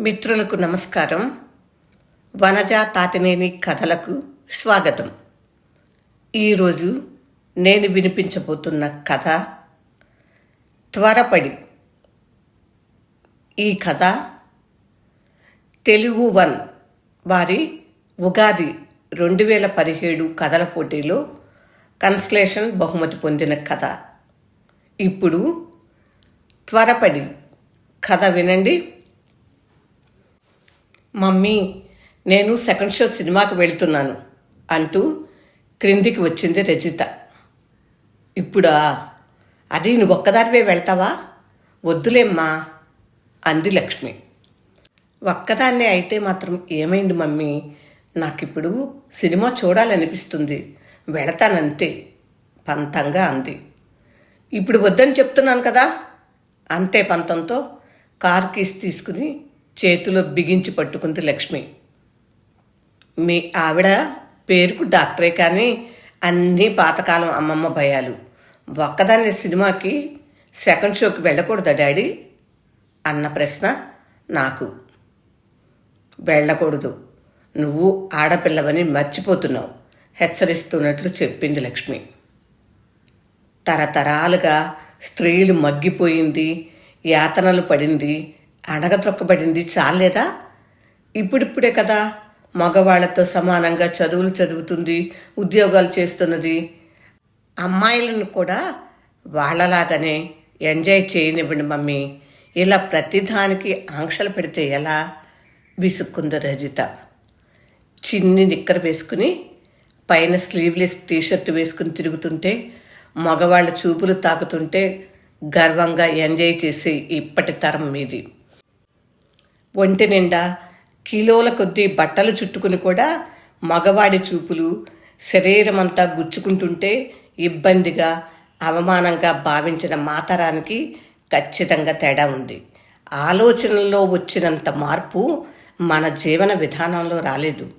మిత్రులకు నమస్కారం. వనజ తాతినేని కథలకు స్వాగతం. ఈరోజు నేను వినిపించబోతున్న కథ త్వరపడి. ఈ కథ తెలుగు వన్ వారి ఉగాది రెండు వేల పదిహేడు కథల పోటీలో కన్స్లేషన్ బహుమతి పొందిన కథ. ఇప్పుడు త్వరపడి కథ వినండి. మమ్మీ నేను సెకండ్ షో సినిమాకి వెళ్తున్నాను అంటూ క్రిందికి వచ్చింది రజిత. ఇప్పుడా? అది నువ్వు ఒక్కదానివే వెళ్తావా? వద్దులేమ్మా అంది లక్ష్మి. ఒక్కదాన్నే అయితే మాత్రం ఏమైంది మమ్మీ? నాకిప్పుడు సినిమా చూడాలనిపిస్తుంది వెళతానంతే పంతంగా అంది. ఇప్పుడు వద్దని చెప్తున్నాను కదా అంతే పంతంతో కార్ కీస్ తీసుకుని చేతిలో బిగించి పట్టుకుంది లక్ష్మి. మీ ఆవిడ పేరుకు డాక్టరే కానీ అన్నీ పాతకాలం అమ్మమ్మ భయాలు. ఒక్కదాని సినిమాకి సెకండ్ షోకి వెళ్ళకూడదా డాడీ? అన్న ప్రశ్న నాకు. వెళ్ళకూడదు. నువ్వు ఆడపిల్లవని మర్చిపోతున్నావు హెచ్చరిస్తున్నట్లు చెప్పింది లక్ష్మి. తరతరాలుగా స్త్రీలు మగ్గిపోయింది యాతనలు పడింది అణగద్రొక్కబడింది చాలేదా? ఇప్పుడిప్పుడే కదా మగవాళ్ళతో సమానంగా చదువులు చదువుతుంది ఉద్యోగాలు చేస్తున్నది. అమ్మాయిలను కూడా వాళ్ళలాగానే ఎంజాయ్ చేయనివ్వండి మమ్మీ. ఇలా ప్రతిదానికి ఆంక్షలు పెడితే ఎలా? విసుక్కుంది రజిత. చిన్ని నిక్కర వేసుకుని పైన స్లీవ్లెస్ టీషర్ట్ వేసుకుని తిరుగుతుంటే మగవాళ్ళ చూపులు తాకుతుంటే గర్వంగా ఎంజాయ్ చేసే ఇప్పటి తరం మీది. ఒంటి నిండా కిలోల కొద్దీ బట్టలు చుట్టుకుని కూడా మగవాడి చూపులు శరీరమంతా గుచ్చుకుంటుంటే ఇబ్బందిగా అవమానంగా భావించిన మాతరానికి ఖచ్చితంగా తేడా ఉంది. ఆలోచనల్లో వచ్చినంత మార్పు మన జీవన విధానంలో రాలేదు.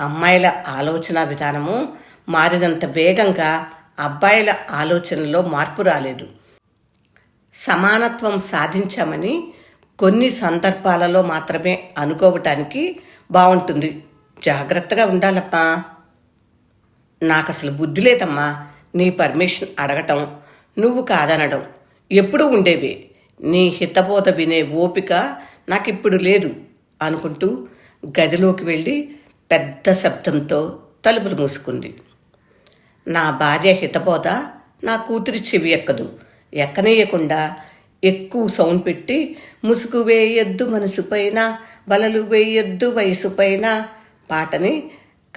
అమ్మాయిల ఆలోచన విధానము మారినంత వేగంగా అబ్బాయిల ఆలోచనలో మార్పు రాలేదు. సమానత్వం సాధించామని కొన్ని సందర్భాలలో మాత్రమే అనుకోవటానికి బాగుంటుంది జాగ్రత్తగా ఉండాలమ్మా నాకు అసలు బుద్ధి లేదమ్మా. నీ పర్మిషన్ అడగటం నువ్వు కాదనడం ఎప్పుడూ ఉండేవి. నీ హితబోధ వినే ఓపిక నాకిప్పుడు లేదు అనుకుంటూ గదిలోకి వెళ్ళి పెద్ద శబ్దంతో తలుపులు మూసుకుంది. నా భార్య హితబోధ నా కూతురి చెవి ఎక్కదు. ఎక్కనేయకుండా ఎక్కువ సౌండ్ పెట్టి ముసుగు వేయొద్దు మనసు పైన బలలు వేయొద్దు వయసు పైన పాటని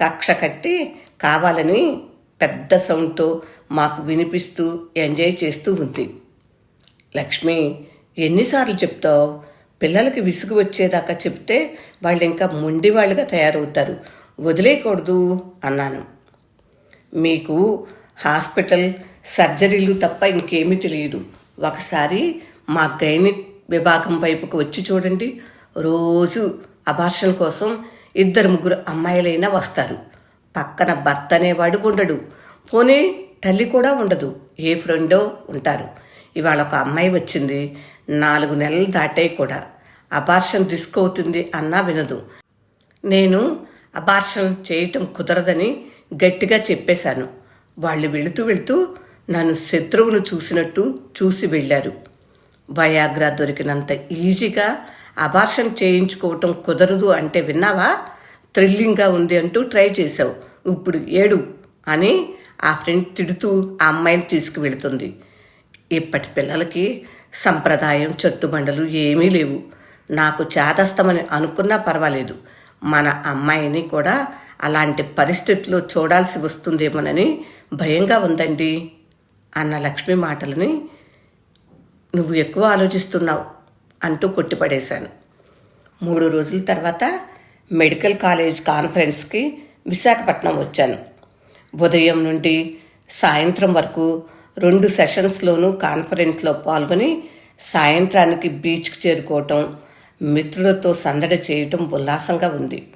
కక్ష కట్టి కావాలని పెద్ద సౌండ్తో మాకు వినిపిస్తూ ఎంజాయ్ చేస్తూ ఉంది. లక్ష్మి ఎన్నిసార్లు చెప్తావు? పిల్లలకి విసుగు వచ్చేదాకా చెప్తే వాళ్ళు ఇంకా మొండి వాళ్ళుగా తయారవుతారు. వదిలేయకూడదు అన్నాను. మీకు హాస్పిటల్ సర్జరీలు తప్ప ఇంకేమీ తెలియదు. ఒకసారి మా గైనిక్ విభాగం వైపుకు వచ్చి చూడండి. రోజు అబార్షన్ కోసం ఇద్దరు ముగ్గురు అమ్మాయిలైనా వస్తారు. పక్కన భర్త అనేవాడు ఉండడు. పోనీ తల్లి కూడా ఉండదు. ఏ ఫ్రెండో ఉంటారు. ఇవాళ ఒక అమ్మాయి వచ్చింది. నాలుగు నెలలు దాటాయి కూడా. అబార్షన్ రిస్క్ అవుతుంది అన్నా వినదు. నేను అబార్షన్ చేయటం కుదరదని గట్టిగా చెప్పేశాను. వాళ్ళు వెళుతూ వెళుతూ నన్ను శత్రువును చూసినట్టు చూసి వెళ్ళారు. వయాగ్రా దొరికినంత ఈజీగా అబార్షన్ చేయించుకోవటం కుదరదు అంటే విన్నావా? థ్రిల్లింగ్గా ఉంది అంటూ ట్రై చేశావు. ఇప్పుడు ఏడు అని ఆ ఫ్రెండ్ తిడుతూ ఆ అమ్మాయిని తీసుకువెళుతుంది. ఇప్పటి పిల్లలకి సంప్రదాయం చెట్టుబండలు ఏమీ లేవు. నాకు చేతస్తమని అనుకున్నా పర్వాలేదు. మన అమ్మాయిని కూడా అలాంటి పరిస్థితుల్లో చూడాల్సి వస్తుందేమోనని భయంగా ఉందండి అన్న లక్ష్మి మాటలని నువ్వు ఎక్కువ ఆలోచిస్తున్నావు అంటూ కొట్టిపడేశాను. మూడు రోజుల తర్వాత మెడికల్ కాలేజ్ కాన్ఫరెన్స్కి విశాఖపట్నం వచ్చాను. ఉదయం నుండి సాయంత్రం వరకు రెండు సెషన్స్లోనూ కాన్ఫరెన్స్లో పాల్గొని సాయంత్రానికి బీచ్కి చేరుకోవటం మిత్రులతో సందడి చేయటం ఉల్లాసంగా ఉంది.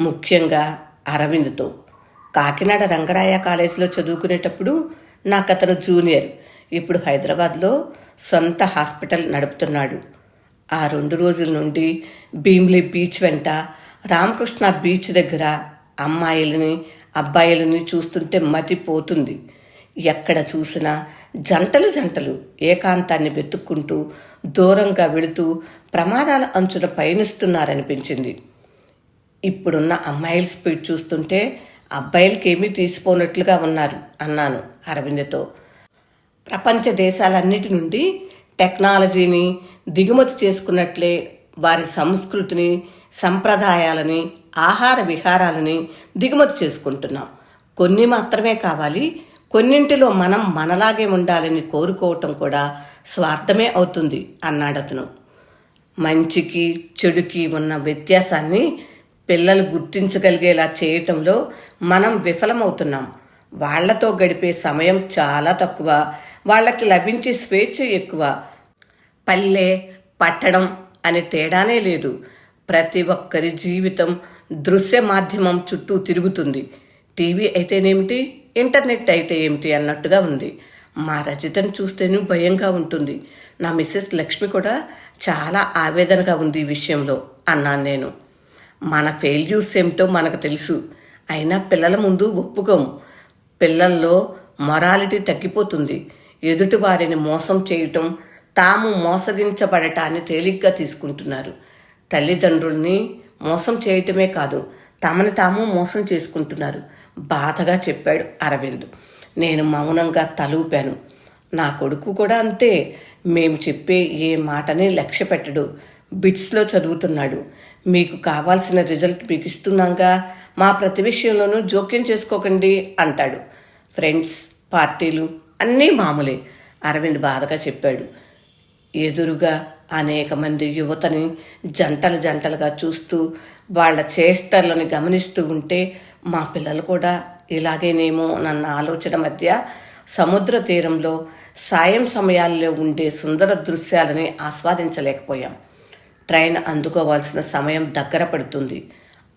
ముఖ్యంగా అరవింద్తో. కాకినాడ రంగరాయ కాలేజీలో చదువుకునేటప్పుడు నాకు అతను జూనియర్. ఇప్పుడు హైదరాబాద్లో సొంత హాస్పిటల్ నడుపుతున్నాడు. ఆ రెండు రోజుల నుండి భీమ్లీ బీచ్ వెంట రామకృష్ణ బీచ్ దగ్గర అమ్మాయిలని అబ్బాయిలని చూస్తుంటే మతిపోతుంది. ఎక్కడ చూసినా జంటలు జంటలు ఏకాంతాన్ని వెతుక్కుంటూ దూరంగా వెళుతూ ప్రమాదాల అంచున పయనిస్తున్నారనిపించింది. ఇప్పుడున్న అమ్మాయిల స్పీడ్ చూస్తుంటే అబ్బాయిలకేమీ తీసిపోనట్లుగా ఉన్నారు అన్నాను అరవిందతో. ప్రపంచ దేశాలన్నిటి నుండి టెక్నాలజీని దిగుమతి చేసుకున్నట్లే వారి సంస్కృతిని సంప్రదాయాలని ఆహార విహారాలని దిగుమతి చేసుకుంటున్నాం. కొన్ని మాత్రమే కావాలి. కొన్నింటిలో మనం మనలాగే ఉండాలని కోరుకోవటం కూడా స్వార్థమే అవుతుంది అన్నాడతను మంచికి చెడుకి ఉన్న వ్యత్యాసాన్ని పిల్లలు గుర్తించగలిగేలా చేయటంలో మనం విఫలమవుతున్నాం. వాళ్ళతో గడిపే సమయం చాలా తక్కువ. వాళ్ళకి లభించే స్వేచ్ఛ ఎక్కువ. పల్లె పట్టడం అనే తేడానే లేదు. ప్రతి ఒక్కరి జీవితం దృశ్య మాధ్యమం చుట్టూ తిరుగుతుంది. టీవీ అయితేనేమిటి? ఇంటర్నెట్ అయితే ఏమిటి అన్నట్టుగా ఉంది. మా రజితను చూస్తేనే భయంగా ఉంటుంది. నా మిస్సెస్ లక్ష్మి కూడా చాలా ఆవేదనగా ఉంది ఈ విషయంలో అన్నాను నేను. మన ఫెయిల్యూర్స్ ఏమిటో మనకు తెలుసు. అయినా పిల్లల ముందు ఒప్పుకోము పిల్లల్లో మొరాలిటీ తగ్గిపోతుంది. ఎదుటివారిని మోసం చేయటం తాము మోసగించబడటాన్ని తేలిగ్గా తీసుకుంటున్నారు. తల్లిదండ్రుల్ని మోసం చేయటమే కాదు తమని తాము మోసం చేసుకుంటున్నారు. బాధగా చెప్పాడు అరవింద్. నేను మౌనంగా తలూపాను. నా కొడుకు కూడా అంతే. మేము చెప్పే ఏ మాటని లక్ష్య పెట్టడు బిట్స్లో చదువుతున్నాడు. మీకు కావాల్సిన రిజల్ట్ మీకు ఇస్తున్నాగా. మా ప్రతి విషయంలోనూ జోక్యం చేసుకోకండి అంటాడు. ఫ్రెండ్స్ పార్టీలు అన్నీ మామూలే. అరవింద్ బాధగా చెప్పాడు. ఎదురుగా అనేక మంది యువతని జంటలు జంటలుగా చూస్తూ వాళ్ళ చేష్టలను గమనిస్తూ ఉంటే మా పిల్లలు కూడా ఇలాగేనేమో నన్న ఆలోచన మధ్య సముద్ర తీరంలో సాయం సమయాల్లో ఉండే సుందర దృశ్యాలని ఆస్వాదించలేకపోయాం. ట్రైన్ అందుకోవాల్సిన సమయం దగ్గర పడుతుంది.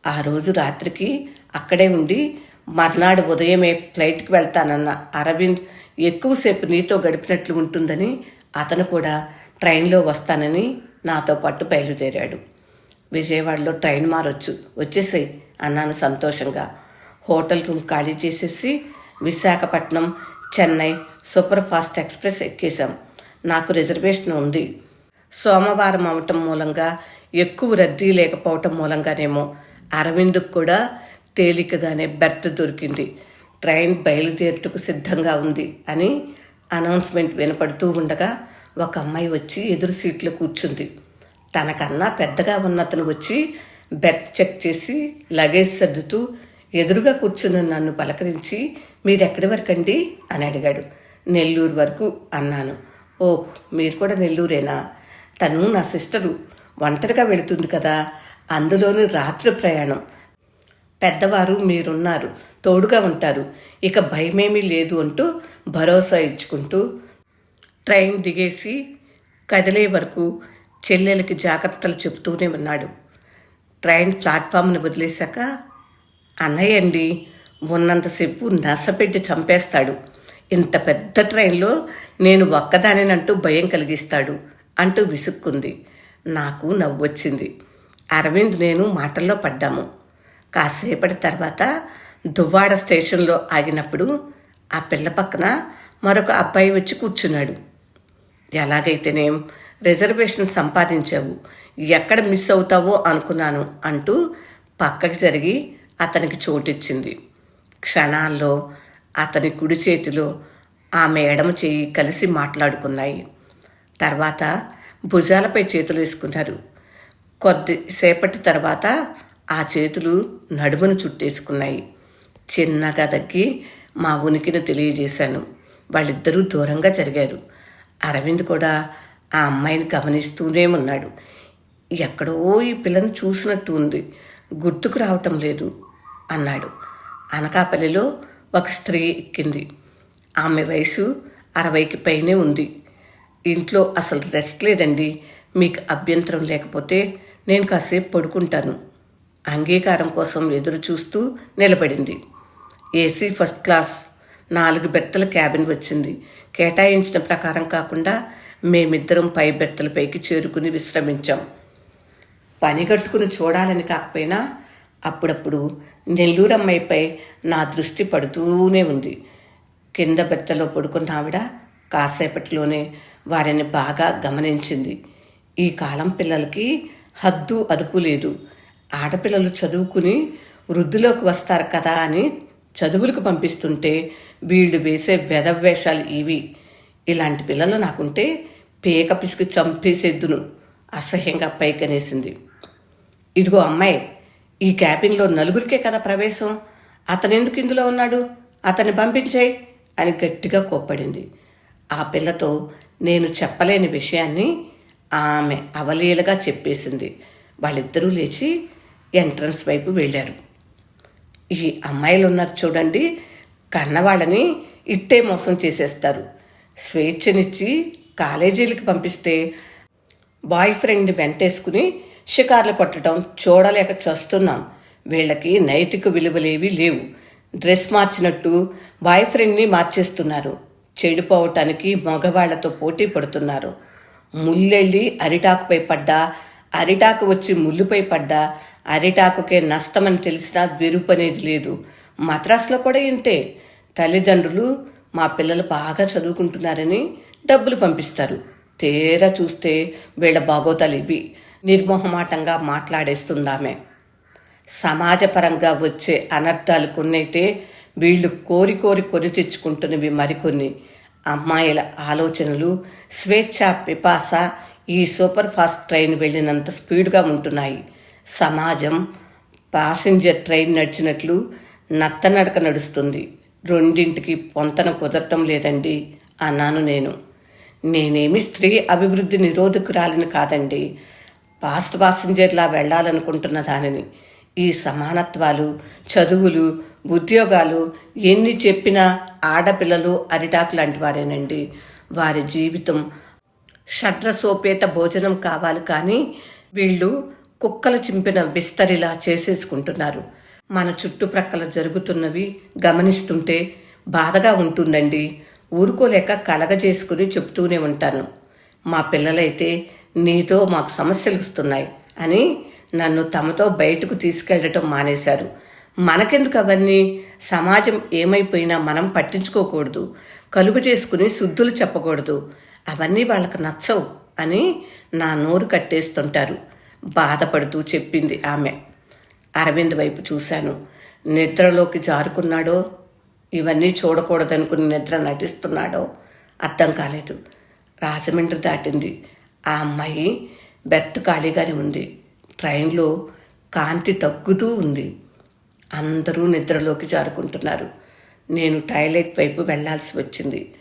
ఆ రోజు రాత్రికి అక్కడే ఉండి మర్నాడు ఉదయమే ఫ్లైట్కి వెళ్తానన్న అరవింద్ ఎక్కువసేపు నీతో గడిపినట్లు ఉంటుందని అతను కూడా ట్రైన్లో వస్తానని నాతో పాటు బయలుదేరాడు. విజయవాడలో ట్రైన్ మారొచ్చు వచ్చేసాయి అన్నాను సంతోషంగా. హోటల్ రూమ్ ఖాళీ చేసేసి Visakhapatnam Chennai super fast express ఎక్కేశాం. నాకు రిజర్వేషన్ ఉంది. సోమవారం అవటం మూలంగా ఎక్కువ రద్దీ లేకపోవటం మూలంగానేమో అరవింద్కు కూడా తేలికగానే బెర్త్ దొరికింది. ట్రైన్ బయలుదేరుటకు సిద్ధంగా ఉంది అని అనౌన్స్మెంట్ వినపడుతూ ఉండగా ఒక అమ్మాయి వచ్చి ఎదురు సీట్లో కూర్చుంది. తనకన్నా పెద్దగా ఉన్నతను వచ్చి బెర్త్ చెక్ చేసి లగేజ్ సర్దుతూ ఎదురుగా కూర్చున్న నన్ను పలకరించి మీరెక్కడి వరకు అండి అని అడిగాడు. నెల్లూరు వరకు అన్నాను. ఓహ్ మీరు కూడా నెల్లూరేనా? తను నా సిస్టరు. ఒంటరిగా వెళుతుంది కదా. అందులోని రాత్రి ప్రయాణం. పెద్దవారు మీరున్నారు తోడుగా ఉంటారు. ఇక భయమేమీ లేదు అంటూ భరోసా ఇచ్చుకుంటూ ట్రైన్ దిగేసి కదిలే వరకు చెల్లెలకి జాగ్రత్తలు చెబుతూనే ఉన్నాడు. ట్రైన్ ప్లాట్ఫామ్ని వదిలేశాక అన్నయ్య అండి ఉన్నంతసేపు నసపెట్టి చంపేస్తాడు. ఇంత పెద్ద ట్రైన్లో నేను ఒక్కదానేనంటూ భయం కలిగిస్తాడు అంటూ విసుక్కుంది. నాకు నవ్వొచ్చింది. అరవింద్ నేను మాటల్లో పడ్డాము. కాసేపటి తర్వాత దువ్వాడ స్టేషన్లో ఆగినప్పుడు ఆ పిల్ల పక్కన మరొక అబ్బాయి వచ్చి కూర్చున్నాడు. ఎలాగైతేనేం రిజర్వేషన్ సంపాదించావు ఎక్కడ మిస్ అవుతావో అనుకున్నాను అంటూ పక్కకి జరిగి అతనికి చోటిచ్చింది. క్షణాల్లో అతని కుడి చేతిలో ఆమె ఎడమ చేయి కలిసి మాట్లాడుకున్నాయి. తర్వాత భుజాలపై చేతులు వేసుకున్నారు. కొద్దిసేపటి తర్వాత ఆ చేతులు నడుమును చుట్టేసుకున్నాయి. చిన్నగా తగ్గి మా ఉనికిని తెలియజేశాను. వాళ్ళిద్దరూ దూరంగా జరిగారు. అరవింద్ కూడా ఆ అమ్మాయిని గమనిస్తూనే ఉన్నాడు. ఎక్కడో ఈ పిల్లని చూసినట్టు ఉంది. గుర్తుకు రావటం లేదు అన్నాడు. అనకాపల్లిలో ఒక స్త్రీ ఎక్కింది. ఆమె వయసు అరవైకి పైనే ఉంది. ఇంట్లో అసలు రెస్ట్ లేదండి. మీకు అభ్యంతరం లేకపోతే నేను కాసేపు పడుకుంటాను. అంగీకారం కోసం ఎదురు చూస్తూ నిలబడింది. ఏసీ ఫస్ట్ క్లాస్ నాలుగు బెర్తల క్యాబిన్ వచ్చింది. కేటాయించిన ప్రకారం కాకుండా మేమిద్దరం పై బెత్తలపైకి చేరుకుని విశ్రమించాం. పని కట్టుకుని చూడాలని కాకపోయినా అప్పుడప్పుడు నెల్లూరమ్మాయిపై నా దృష్టి పడుతూనే ఉంది. కింద బెత్తలో పడుకున్న ఆవిడ కాసేపటిలోనే వారిని బాగా గమనించింది. ఈ కాలం పిల్లలకి హద్దు అదుపు లేదు. ఆడపిల్లలు చదువుకుని వృద్ధిలోకి వస్తారు కదా అని చదువులకు పంపిస్తుంటే వీళ్ళు వేసే వెధవేషాలు ఇవి. ఇలాంటి పిల్లలు నాకుంటే పేక పిసికి చంపేసేద్దును. అసహ్యంగా పైకనేసింది. ఇదిగో అమ్మాయి ఈ క్యాబిన్లో నలుగురికే కదా ప్రవేశం. అతనెందుకు ఇందులో ఉన్నాడు? అతన్ని పంపించేయి అని గట్టిగా కోప్పడింది. ఆ పిల్లతో నేను చెప్పలేని విషయాన్ని ఆమె అవలీలగా చెప్పేసింది. వాళ్ళిద్దరూ లేచి ఎంట్రన్స్ వైపు వెళ్ళారు. ఈ అమ్మాయిలు ఉన్నారు చూడండి కన్నవాళ్ళని ఇట్టే మోసం చేసేస్తారు. స్వేచ్ఛనిచ్చి కాలేజీలకు పంపిస్తే బాయ్ ఫ్రెండ్ని వెంటేసుకుని షికార్లు కొట్టడం చూడలేక చేస్తున్నాం. వీళ్ళకి నైతిక విలువలేవి లేవు. డ్రెస్ మార్చినట్టు బాయ్ ఫ్రెండ్ని మార్చేస్తున్నారు. చెడిపోవటానికి మగవాళ్ళతో పోటీ పడుతున్నారు. ముల్లెళ్ళి అరిటాకుపై పడ్డా అరిటాకు వచ్చి ముళ్ళుపై పడ్డా అరిటాకుకే నష్టమని తెలిసినా వెరుపు అనేది లేదు. మద్రాసులో కూడా ఇంతే. తల్లిదండ్రులు మా పిల్లలు బాగా చదువుకుంటున్నారని డబ్బులు పంపిస్తారు. తేరా చూస్తే వీళ్ళ బాగోతాలు ఇవి. నిర్మోహమాటంగా మాట్లాడేస్తుందామె. సమాజపరంగా వచ్చే అనర్థాలు కొన్నైతే వీళ్ళు కోరి కోరి కొని తెచ్చుకుంటున్నవి మరికొన్ని. అమ్మాయిల ఆలోచనలు స్వేచ్ఛ పిపాస ఈ సూపర్ ఫాస్ట్ ట్రైన్ వెళ్ళినంత స్పీడ్గా ఉంటున్నాయి. సమాజం ప్యాసింజర్ ట్రైన్ నడిచినట్లు నత్తనడక నడుస్తుంది. రెండింటికి పొంతన కుదరటం లేదండి అన్నాను నేను. నేనేమి స్త్రీ అభివృద్ధి నిరోధకురాలిని కాదండి. పాస్ట్ పాసింజర్లా వెళ్ళాలనుకుంటున్న దానిని. ఈ సమానత్వాలు చదువులు ఉద్యోగాలు ఎన్ని చెప్పినా ఆడపిల్లలు అరిటాకు లాంటి వారేనండి. వారి జీవితం షడ్రసోపేత భోజనం కావాలి కానీ వీళ్ళు కుక్కలు చింపిన విస్తరిలా చేసేసుకుంటున్నారు. మన చుట్టుప్రక్కల జరుగుతున్నవి గమనిస్తుంటే బాధగా ఉంటుందండి. ఊరుకోలేక కలగజేసుకుని చెప్తూనే ఉంటాను. మా పిల్లలైతే నీతో మాకు సమస్యలు వస్తున్నాయి అని నన్ను తమతో బయటకు తీసుకెళ్ళటం మానేశారు. మనకెందుకు అవన్నీ? సమాజం ఏమైపోయినా మనం పట్టించుకోకూడదు. కలుగు చేసుకుని శుద్ధులు చెప్పకూడదు. అవన్నీ వాళ్ళకు నచ్చవు అని నా నోరు కట్టేస్తుంటారు. బాధపడుతూ చెప్పింది ఆమె. అరవింద్ వైపు చూశాను. నిద్రలోకి జారుకున్నాడో? ఇవన్నీ చూడకూడదనుకుని నిద్ర నటిస్తున్నాడో? అర్థం కాలేదు. రాజమండ్రి దాటింది. ఆ అమ్మాయి బెర్త్ ఖాళీగానే ఉంది. ట్రైన్లో కాంతి తగ్గుతూ ఉంది. అందరూ నిద్రలోకి జారుకుంటున్నారు. నేను టాయిలెట్ వైపు వెళ్ళాల్సి వచ్చింది.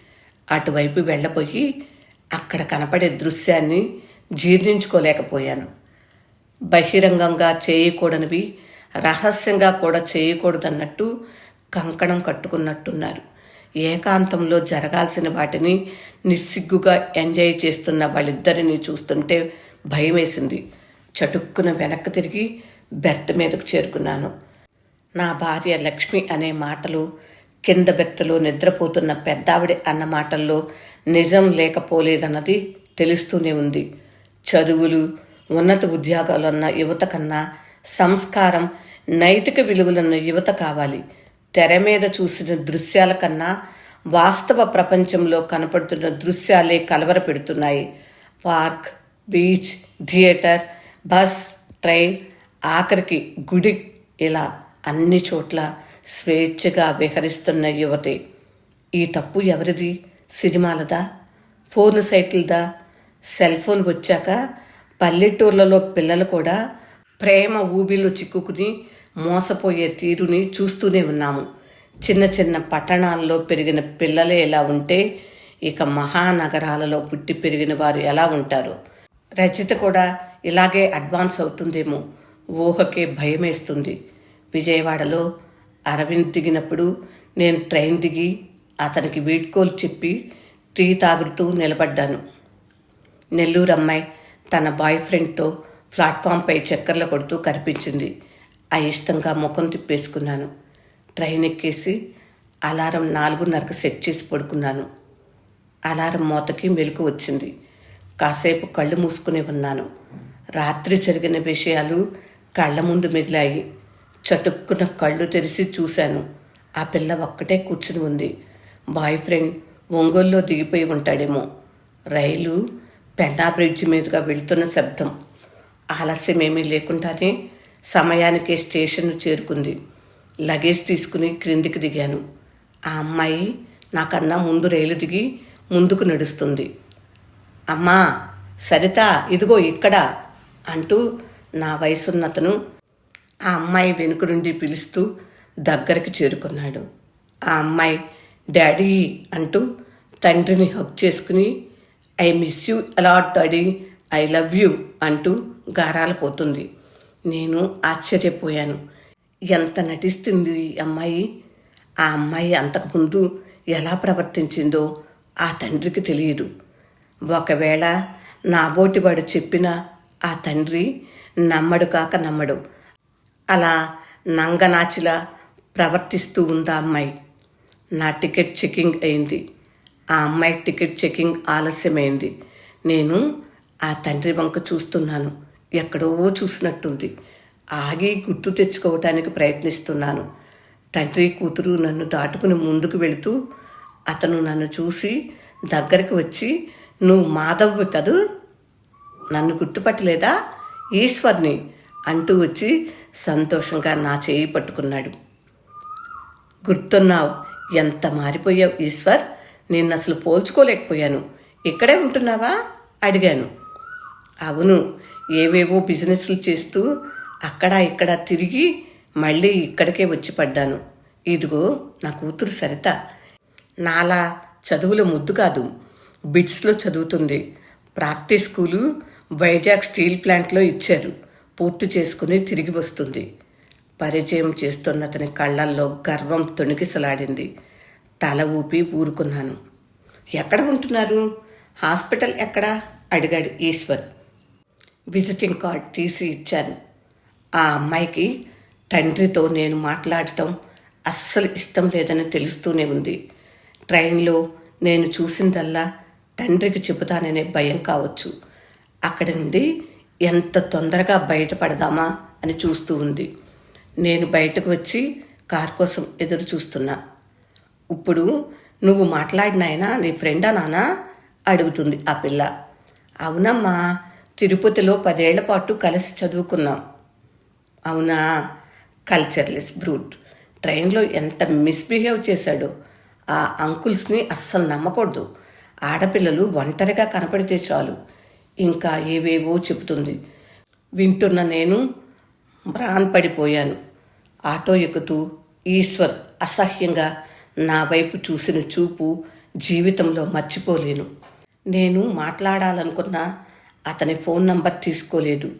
అటువైపు వెళ్ళబోయి అక్కడ కనపడే దృశ్యాన్ని జీర్ణించుకోలేకపోయాను. బహిరంగంగా చేయకూడనివి రహస్యంగా కూడా చేయకూడదన్నట్టు కంకణం కట్టుకున్నట్టున్నారు. ఏకాంతంలో జరగాల్సిన వాటిని నిస్సిగ్గుగా ఎంజాయ్ చేస్తున్న వాళ్ళిద్దరిని చూస్తుంటే భయం వేసింది చటుక్కున వెనక్కి తిరిగి బెర్త్ మీదకు చేరుకున్నాను. నా భార్య లక్ష్మి అనే మాటలు కింద బెర్తలో నిద్రపోతున్న పెద్దావిడి అన్న మాటల్లో నిజం లేకపోలేదన్నది తెలుస్తూనే ఉంది. చదువులు ఉన్నత ఉద్యోగాలున్న యువత కన్నా సంస్కారం నైతిక విలువలున్న యువత కావాలి. తెర మీద చూసిన దృశ్యాల కన్నా వాస్తవ ప్రపంచంలో కనపడుతున్న దృశ్యాలే కలవర పెడుతున్నాయి. Park beach theatre bus train ఆఖరికి గుడి ఇలా అన్ని చోట్ల స్వేచ్ఛగా విహరిస్తున్న యువతే. ఈ తప్పు ఎవరిది? సినిమాలదా? ఫోన్ సైట్లదా? సెల్ ఫోన్ వచ్చాక పల్లెటూర్లలో పిల్లలు కూడా ప్రేమ ఊబిలో చిక్కుకుని మోసపోయే తీరుని చూస్తూనే ఉన్నాము. చిన్న చిన్న పట్టణాల్లో పెరిగిన పిల్లలే ఎలా ఉంటే ఇక మహానగరాలలో పుట్టి పెరిగిన వారు ఎలా ఉంటారు? రచిత కూడా ఇలాగే అడ్వాన్స్ అవుతుందేమో ఊహకే భయమేస్తుంది. విజయవాడలో అరవింద్ దిగినప్పుడు నేను ట్రైన్ దిగి అతనికి వీడ్కోలు చెప్పి టీ తాగుతూ నిలబడ్డాను. నెల్లూరు అమ్మాయి తన బాయ్ ఫ్రెండ్తో ప్లాట్ఫామ్పై చక్కర్లు కొడుతూ కనిపించింది. అయిష్టంగా ముఖం తిప్పేసుకున్నాను. ట్రైన్ ఎక్కేసి అలారం నాలుగున్నరకు సెట్ చేసి పడుకున్నాను. అలారం మోతకి మెలకు వచ్చింది. కాసేపు కళ్ళు మూసుకుని ఉన్నాను. రాత్రి జరిగిన విషయాలు కళ్ళ ముందు మెదిలాయి. చటుక్కున కళ్ళు తెరిచి చూశాను. ఆ పిల్ల ఒక్కటే కూర్చుని ఉంది. బాయ్ ఫ్రెండ్ ఒంగోలులో దిగిపోయి ఉంటాడేమో. రైలు పెన్నా బ్రిడ్జ్ మీదుగా వెళ్తున్న శబ్దం. ఆలస్యం ఏమీ లేకుండానే సమయానికే స్టేషన్ చేరుకుంది. లగేజ్ తీసుకుని క్రిందికి దిగాను. ఆ అమ్మాయి నాకన్నా ముందు రైలు దిగి ముందుకు నడుస్తుంది. అమ్మా సరిత ఇదిగో ఇక్కడ అంటూ నా వయసున్నతను ఆ అమ్మాయి వెనుక నుండి పిలుస్తూ దగ్గరికి చేరుకున్నాడు. ఆ అమ్మాయి డాడీ అంటూ తండ్రిని హక్ చేసుకుని I miss you a lot daddy I love you అంటూ గారాల పోతుంది నేను ఆశ్చర్యపోయాను. ఎంత నటిస్తుంది ఈ అమ్మాయి? ఆ అమ్మాయి అంతకుముందు ఎలా ప్రవర్తించిందో ఆ తండ్రికి తెలియదు. ఒకవేళ నాబోటివాడు చెప్పిన ఆ తండ్రి నమ్మడు కాక నమ్మడు. అలా నంగనాచిలా ప్రవర్తిస్తూ ఉందా అమ్మాయి. నా టికెట్ చెకింగ్ అయింది. ఆ అమ్మాయి టికెట్ చెకింగ్ ఆలస్యమైంది. నేను ఆ తండ్రి వంక చూస్తున్నాను. ఎక్కడో చూసినట్టుంది. ఆగి గుర్తు తెచ్చుకోవటానికి ప్రయత్నిస్తున్నాను. తండ్రి కూతురు నన్ను దాటుకుని ముందుకు వెళుతూ అతను నన్ను చూసి దగ్గరికి వచ్చి నువ్వు మాధవ్వి కదూ? నన్ను గుర్తుపట్టలేదా? ఈశ్వర్ని? అంటూ వచ్చి సంతోషంగా నా చేయి పట్టుకున్నాడు. గుర్తున్నావు. ఎంత మారిపోయావు ఈశ్వర్? నేను అసలు పోల్చుకోలేకపోయాను. ఇక్కడే ఉంటున్నావా? అడిగాను. అవును. ఏవేవో బిజినెస్లు చేస్తూ అక్కడ ఇక్కడ తిరిగి మళ్ళీ ఇక్కడికే వచ్చి పడ్డాను. ఇదిగో నా కూతురు సరిత. నాలా చదువులో ముద్దు కాదు. బిట్స్లో చదువుతుంది. ప్రాక్టీస్ స్కూలు వైజాగ్ స్టీల్ ప్లాంట్లో ఇచ్చారు. పూర్తి చేసుకుని తిరిగి వస్తుంది. పరిచయం చేస్తున్న అతని కళ్ళల్లో గర్వం తొణికిసలాడింది. తల ఊపి ఊరుకున్నాను. ఎక్కడ ఉంటున్నారు? హాస్పిటల్ ఎక్కడా? అడిగాడు ఈశ్వర్. విజిటింగ్ కార్డ్ తీసి ఇచ్చాను. ఆ అమ్మాయికి తండ్రితో నేను మాట్లాడటం అస్సలు ఇష్టం లేదని తెలుస్తూనే ఉంది. ట్రైన్లో నేను చూసిందల్లా తండ్రికి చెబుతాననే భయం కావచ్చు. అక్కడి నుండి ఎంత తొందరగా బయటపడదామా అని చూస్తూ ఉంది. నేను బయటకు వచ్చి కార్ కోసం ఎదురు చూస్తున్నా ఇప్పుడు నువ్వు మాట్లాడినాయనా నీ ఫ్రెండా నానా? అడుగుతుంది ఆ పిల్ల. అవునమ్మా తిరుపతిలో పదేళ్ళ పాటు కలిసి చదువుకున్నాం. అవునా? Cultureless brute. ట్రైన్లో ఎంత మిస్బిహేవ్ చేశాడు. ఆ అంకుల్స్ని అస్సలు నమ్మకూడదు. ఆడపిల్లలు ఒంటరిగా కనపడితే చాలు. ఇంకా ఏవేవో చెబుతుంది. వింటున్న నేను మ్రాన్ పడిపోయాను. ఆటో ఎక్కుతూ ఈశ్వర్ అసహ్యంగా నా వైపు చూసిన చూపు జీవితంలో మర్చిపోలేను. నేను మాట్లాడాలనుకున్న అతని ఫోన్ నంబర్ తీసుకోలేదు.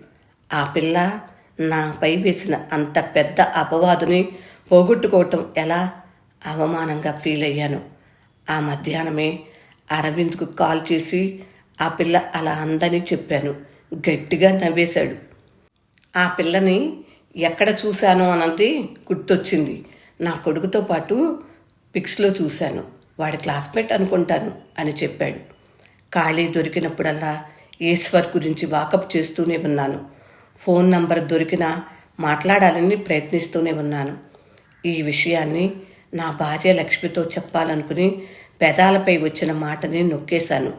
ఆ పిల్ల నాపై వేసిన అంత పెద్ద అపవాదుని పోగొట్టుకోవటం ఎలా? అవమానంగా ఫీల్ అయ్యాను. ఆ మధ్యాహ్నమే అరవింద్కు కాల్ చేసి ఆ పిల్ల అలా అందని చెప్పాను. గట్టిగా నవ్వేశాడు. ఆ పిల్లని ఎక్కడ చూశాను అన్నది గుర్తొచ్చింది. నా కొడుకుతో పాటు పిక్స్లో చూశాను. వాడి క్లాస్మేట్ అనుకుంటాను అని చెప్పాడు. ఖాళీ దొరికినప్పుడల్లా ఈశ్వర్ గురించి వాకప్ చేస్తూనే ఉన్నాను. ఫోన్ నంబర్ దొరికినా మాట్లాడాలని ప్రయత్నిస్తూనే ఉన్నాను. ఈ విషయాన్ని నా భార్య లక్ష్మితో చెప్పాలనుకుని పెదాలపై వచ్చిన మాటని నొక్కేశాను.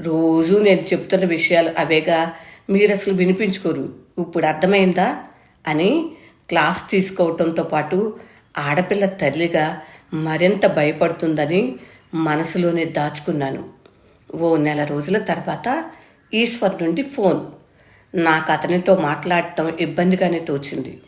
రోజూ నేను చెప్తున్న విషయాలు అవేగా మీరు అసలు వినిపించుకోరు. ఇప్పుడు అర్థమైందా? అని క్లాస్ తీసుకోవటంతో పాటు ఆడపిల్ల తల్లిగా మరింత భయపడుతుందని మనసులోనే దాచుకున్నాను. ఓ నెల రోజుల తర్వాత ఈశ్వర్ నుండి ఫోన్. నాకు అతనితో మాట్లాడటం ఇబ్బందిగానే తోచింది.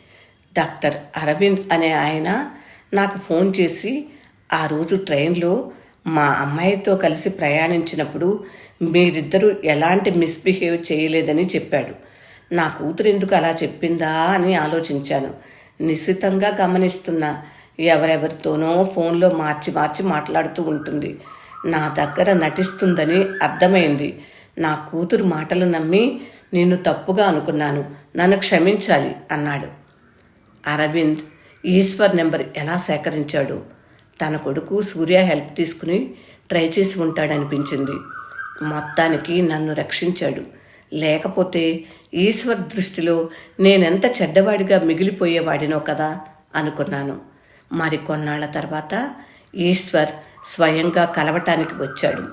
డాక్టర్ అరవింద్ అనే ఆయన నాకు ఫోన్ చేసి ఆ రోజు ట్రైన్లో మా అమ్మాయితో కలిసి ప్రయాణించినప్పుడు మీరిద్దరూ ఎలాంటి మిస్బిహేవ్ చేయలేదని చెప్పాడు. నా కూతురు ఎందుకు అలా చెప్పిందా అని ఆలోచించాను. నిశ్చితంగా గమనిస్తున్నా. ఎవరెవరితోనో ఫోన్లో మార్చి మార్చి మాట్లాడుతూ ఉంటుంది. నా దగ్గర నటిస్తుందని అర్థమైంది. నా కూతురు మాటలు నమ్మి నిన్ను తప్పుగా అనుకున్నాను. నన్ను క్షమించాలి అన్నాడు. అరవింద్ ఈశ్వర్ నెంబర్ ఎలా సేకరించాడు? తన కొడుకు సూర్య హెల్ప్ తీసుకుని ట్రై చేసి ఉంటాడనిపించింది. మొత్తానికి నన్ను రక్షించాడు. లేకపోతే ఈశ్వర్ దృష్టిలో నేనెంత చెడ్డవాడిగా మిగిలిపోయేవాడినో కదా అనుకున్నాను. మరి కొన్నాళ్ళ తర్వాత ఈశ్వర్ స్వయంగా కలవటానికి వచ్చాడు.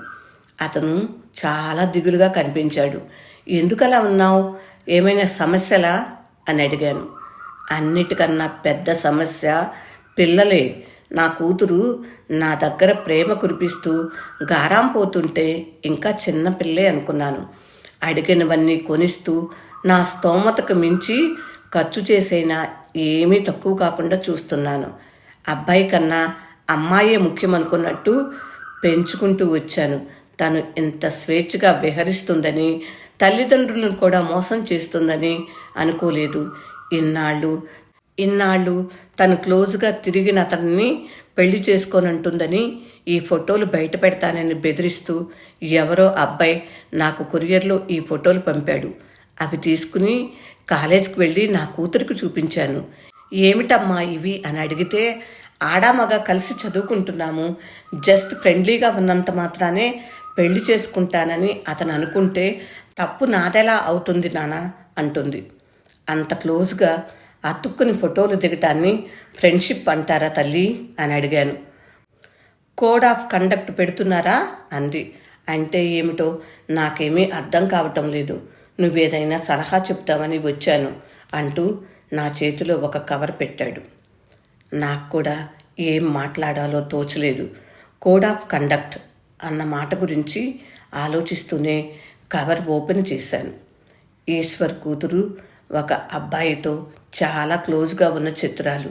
అతను చాలా దిగులుగా కనిపించాడు. ఎందుకలా ఉన్నావు? ఏమైనా సమస్యలా? అని అడిగాను. అన్నిటికన్నా పెద్ద సమస్య పిల్లలే. నా కూతురు నా దగ్గర ప్రేమ కురిపిస్తూ గారాం పోతుంటే ఇంకా చిన్న పిల్లే అనుకున్నాను. అడిగినవన్నీ కొనిస్తూ నా స్తోమతకు మించి ఖర్చు చేసైనా ఏమీ తక్కువ కాకుండా చూస్తున్నాను. అబ్బాయి కన్నా అమ్మాయే ముఖ్యం అనుకున్నట్టు పెంచుకుంటూ వచ్చాను. తను ఇంత స్వేచ్ఛగా విహరిస్తుందని తల్లిదండ్రులను కూడా మోసం చేస్తుందని అనుకోలేదు. ఇన్నాళ్ళు ఇన్నాళ్ళు తను క్లోజ్గా తిరిగిన అతన్ని పెళ్ళి చేసుకోనంటుందని ఈ ఫోటోలు బయట పెడతానని బెదిరిస్తూ ఎవరో అబ్బాయి నాకు కొరియర్లో ఈ ఫోటోలు పంపాడు. అవి తీసుకుని కాలేజ్కి వెళ్ళి నా కూతురికి చూపించాను. ఏమిటమ్మా ఇవి అని అడిగితే ఆడామగ కలిసి చదువుకుంటున్నాము. జస్ట్ ఫ్రెండ్లీగా ఉన్నంత మాత్రానే పెళ్ళి చేసుకుంటానని అతను అనుకుంటే తప్పు నాదెలా అవుతుంది నానా అంటుంది. అంత క్లోజ్గా అతుక్కుని ఫోటోలు దిగటాన్ని ఫ్రెండ్షిప్ అంటారా తల్లి అని అడిగాను. కోడ్ ఆఫ్ కండక్ట్ పెడుతున్నారా? అంది. అంటే ఏమిటో నాకేమీ అర్థం కావటం లేదు. నువ్వేదైనా సలహా చెప్తామని వచ్చాను అంటూ నా చేతిలో ఒక కవర్ పెట్టాడు. నాకు కూడా ఏం మాట్లాడాలో తోచలేదు. కోడ్ ఆఫ్ కండక్ట్ అన్న మాట గురించి ఆలోచిస్తూనే కవర్ ఓపెన్ చేశాను. ఈశ్వర్ కూతురు ఒక అబ్బాయితో చాలా క్లోజ్గా ఉన్న చిత్రాలు.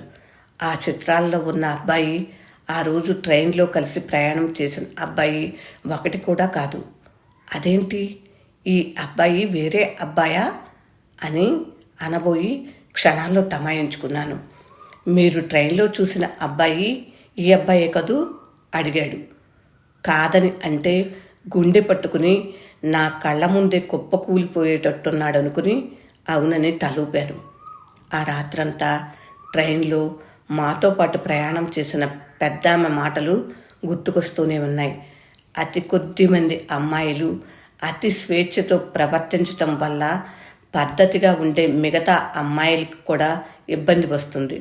ఆ చిత్రాల్లో ఉన్న అబ్బాయి ఆ రోజు ట్రైన్లో కలిసి ప్రయాణం చేసిన అబ్బాయి ఒకటి కూడా కాదు. అదేంటి? ఈ అబ్బాయి వేరే అబ్బాయా? అని అనబోయి క్షణాల్లో తమాయించుకున్నాను. మీరు ట్రైన్లో చూసిన అబ్బాయి ఈ అబ్బాయే కదూ? అడిగాడు. కాదని అంటే గుండె పట్టుకుని నా కళ్ళ ముందే కుప్ప కూలిపోయేటట్టున్నాడు అనుకుని అవునని తలూపాను. ఆ రాత్రంతా ట్రైన్లో మాతో పాటు ప్రయాణం చేసిన పెద్దామె మాటలు గుర్తుకొస్తూనే ఉన్నాయి. అతి కొద్ది మంది అమ్మాయిలు అతి స్వేచ్ఛతో ప్రవర్తించటం వల్ల పద్ధతిగా ఉండే మిగతా అమ్మాయిలకు కూడా ఇబ్బంది వస్తుంది.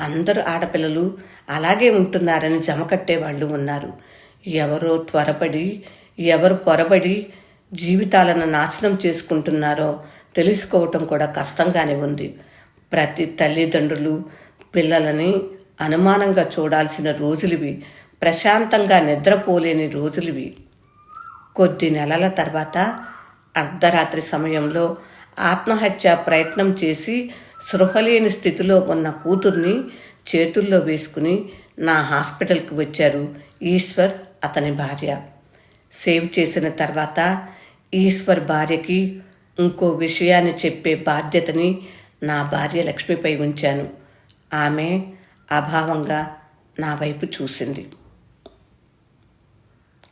అందరు ఆడపిల్లలు అలాగే ఉంటున్నారని జమకట్టే వాళ్ళు ఉన్నారు. ఎవరో త్వరపడి ఎవరు పొరబడి జీవితాలను నాశనం చేసుకుంటున్నారో తెలుసుకోవటం కూడా కష్టంగానే ఉంది. ప్రతి తల్లిదండ్రులు పిల్లలని అనుమానంగా చూడాల్సిన రోజులివి ప్రశాంతంగా నిద్రపోలేని రోజులివి. కొద్ది నెలల తర్వాత అర్ధరాత్రి సమయంలో ఆత్మహత్య ప్రయత్నం చేసి సృహలేని స్థితిలో ఉన్న కూతుర్ని చేతుల్లో వేసుకుని నా హాస్పిటల్కి వచ్చారు ఈశ్వర్ అతని భార్య. సేవ్ చేసిన తర్వాత ఈశ్వర్ భార్యకి ఇంకో విషయాన్ని చెప్పే బాధ్యతని నా భార్య లక్ష్మిపై ఉంచాను. ఆమె అభావంగా నా వైపు చూసింది.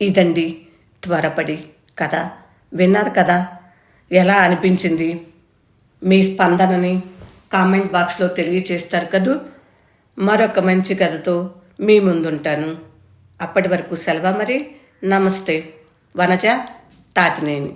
ఇదండి త్వరపడి కథ. విన్నారు కదా? ఎలా అనిపించింది? మీ స్పందనని కామెంట్ బాక్స్లో తెలియచేస్తారు కదూ? మరొక మంచి కథతో మీ ముందుంటాను. అప్పటి వరకు సెలవు మరి? నమస్తే. వనజ తాతినేని.